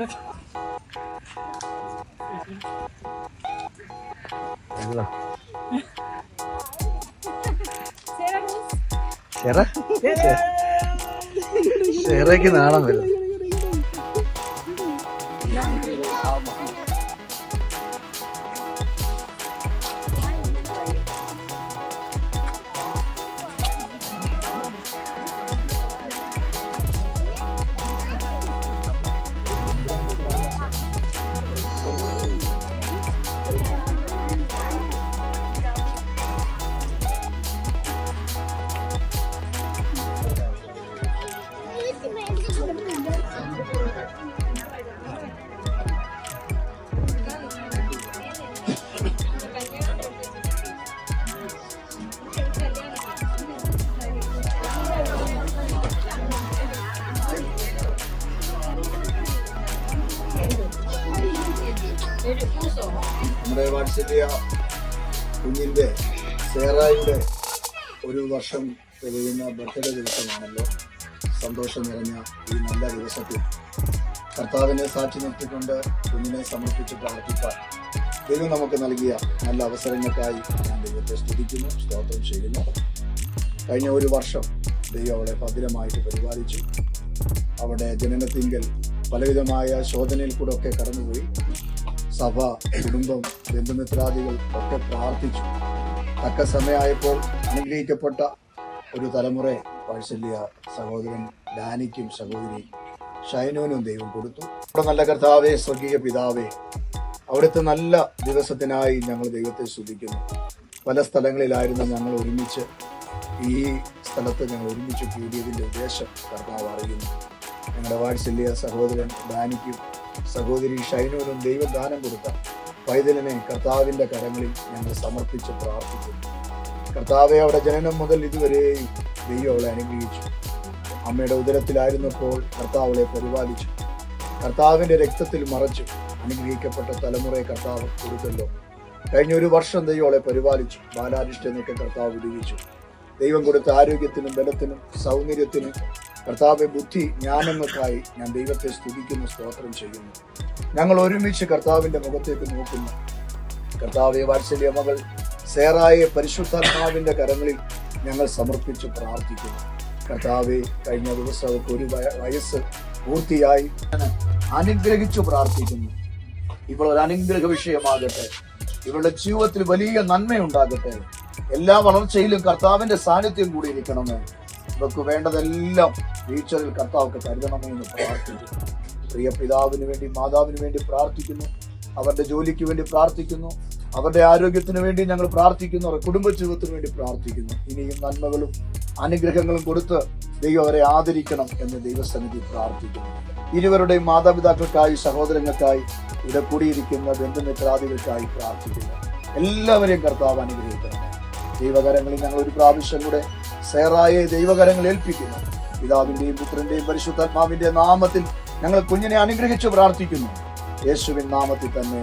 ഷെറ ഷെറയ്ക്ക് നാണം വരും. നമ്മുടെ വാത്സല്യ കുഞ്ഞിന്റെ സേറായിയുടെ ഒരു വർഷം തികയുന്ന ബർത്ത്ഡേ ദിവസമാണല്ലോ. സന്തോഷം നിറഞ്ഞ ഈ നല്ല ദിവസത്തിൽ. കർത്താവിനെ സാക്ഷി നിർത്തിക്കൊണ്ട് കുഞ്ഞിനെ സമർപ്പിച്ച് പ്രാർത്ഥിക്കാൻ ദൈവം നമുക്ക് നൽകിയ നല്ല അവസരങ്ങൾക്കായി ഞാൻ ദൈവത്തെ സ്തുതിക്കുന്നു സ്തോത്രം ചെയ്യുന്നു. കഴിഞ്ഞ ഒരു വർഷം ദൈവം അവളെ ഭദ്രമായിട്ട് പരിപാലിച്ചു. അവിടെ ജനനത്തിങ്കൽ പലവിധമായ ശോധനയിൽ കൂടെ ഒക്കെ കടന്നുപോയി. സഭ കുടുംബം ബന്ധുമിത്രാദികൾ ഒക്കെ പ്രാർത്ഥിച്ചു. തക്ക സമയമായപ്പോൾ അനുഗ്രഹിക്കപ്പെട്ട ഒരു തലമുറ വാത്സല്യ സഹോദരൻ ഡാനിക്കും സഹോദരി ഷൈനോനും ദൈവം കൊടുത്തു. അവിടെ നല്ല കർത്താവേ സ്വർഗീയ പിതാവേ അവിടുത്തെ നല്ല ദിവസത്തിനായി ഞങ്ങൾ ദൈവത്തെ സ്തുതിക്കുന്നു. പല സ്ഥലങ്ങളിലായിരുന്നു ഞങ്ങൾ ഒരുമിച്ച് ഈ സ്ഥലത്ത് ഞങ്ങൾ ഒരുമിച്ച് കൂടിയതിന്റെ ഉദ്ദേശം കർത്താവ് അറിയുന്നു. ഞങ്ങളുടെ വാത്സല്യ സഹോദരൻ ഡാനിക്കും സഹോദരി ഷൈനൂരും ദൈവദാനം കൊടുത്ത പൈതലിനെ കർത്താവിന്റെ കരങ്ങളിൽ ഞങ്ങൾ സമർപ്പിച്ച് പ്രാർത്ഥിക്കുന്നു. കർത്താവെ അവിടെ ജനനം മുതൽ ഇതുവരെയും ദൈവം അവളെ അനുഗ്രഹിച്ചു. അമ്മയുടെ ഉദരത്തിലായിരുന്നപ്പോൾ കർത്താവ് അവളെ പരിപാലിച്ചു. കർത്താവിന്റെ രക്തത്തിൽ മറച്ചു അനുഗ്രഹിക്കപ്പെട്ട തലമുറയെ കർത്താവ് കൊടുത്തല്ലോ. കഴിഞ്ഞ ഒരു വർഷം ദൈവം അവളെ പരിപാലിച്ചു. ബാലാരിഷ്ടനൊക്കെ കർത്താവ് വിടുവിച്ചു ദൈവം കൊടുത്ത ആരോഗ്യത്തിനും ബലത്തിനും സൗന്ദര്യത്തിനും കർത്താവെ ബുദ്ധി ജ്ഞാനങ്ങൾക്കായി ഞാൻ ദൈവത്തെ സ്തുതിക്കുന്നു സ്തോത്രം ചെയ്യുന്നു. ഞങ്ങൾ ഒരുമിച്ച് കർത്താവിന്റെ മുഖത്തേക്ക് നോക്കുന്നു. കർത്താവെ വാത്സല്യ മകൾ സേറായെ പരിശുദ്ധാത്മാവിന്റെ കരങ്ങളിൽ ഞങ്ങൾ സമർപ്പിച്ച് പ്രാർത്ഥിക്കുന്നു. കർത്താവെ കഴിഞ്ഞ ദിവസം ഒരു വയസ്സ് പൂർത്തിയായി. അനുഗ്രഹിച്ചു പ്രാർത്ഥിക്കുന്നു. ഇപ്പോൾ ഒരു അനുഗ്രഹ വിഷയമാകട്ടെ. ഇവളുടെ ജീവിതത്തിൽ വലിയ നന്മയുണ്ടാകട്ടെ. എല്ലാ വളർച്ചയിലും കർത്താവിന്റെ സാന്നിധ്യം കൂടി ഇരിക്കണമേ. ഇവർക്ക് വേണ്ടതെല്ലാം ഫ്യൂച്ചറിൽ കർത്താവൊക്കെ കരുതണമേ എന്ന് പ്രാർത്ഥിക്കുന്നു. പ്രിയ പിതാവിന് വേണ്ടി മാതാവിന് വേണ്ടി പ്രാർത്ഥിക്കുന്നു. അവരുടെ ജോലിക്ക് വേണ്ടി പ്രാർത്ഥിക്കുന്നു. അവരുടെ ആരോഗ്യത്തിന് വേണ്ടി ഞങ്ങൾ പ്രാർത്ഥിക്കുന്നു. അവരുടെ കുടുംബ ജീവിതത്തിന് വേണ്ടി പ്രാർത്ഥിക്കുന്നു. ഇനിയും നന്മകളും അനുഗ്രഹങ്ങളും കൊടുത്ത് ദൈവം അവരെ ആദരിക്കണം എന്ന് ദൈവസന്നിധി പ്രാർത്ഥിക്കുന്നു. ഇരുവരുടെയും മാതാപിതാക്കൾക്കായി സഹോദരങ്ങൾക്കായി ഇവിടെ കൂടിയിരിക്കുന്ന ബന്ധുമിത്രാദികൾക്കായി പ്രാർത്ഥിക്കുന്നു. എല്ലാവരെയും കർത്താവ് അനുഗ്രഹിക്കണം ദൈവകരങ്ങളിൽ ഞങ്ങൾ ഒരു പ്രാവശ്യം കൂടെ സേറായെ ദൈവകരങ്ങൾ ഏൽപ്പിക്കുന്നു. പിതാവിന്റെയും പുത്രന്റെയും പരിശുദ്ധാത്മാവിന്റെ നാമത്തിൽ ഞങ്ങൾ കുഞ്ഞിനെ അനുഗ്രഹിച്ചു പ്രാർത്ഥിക്കുന്നു. യേശുവിൻ നാമത്തിൽ തന്നെ.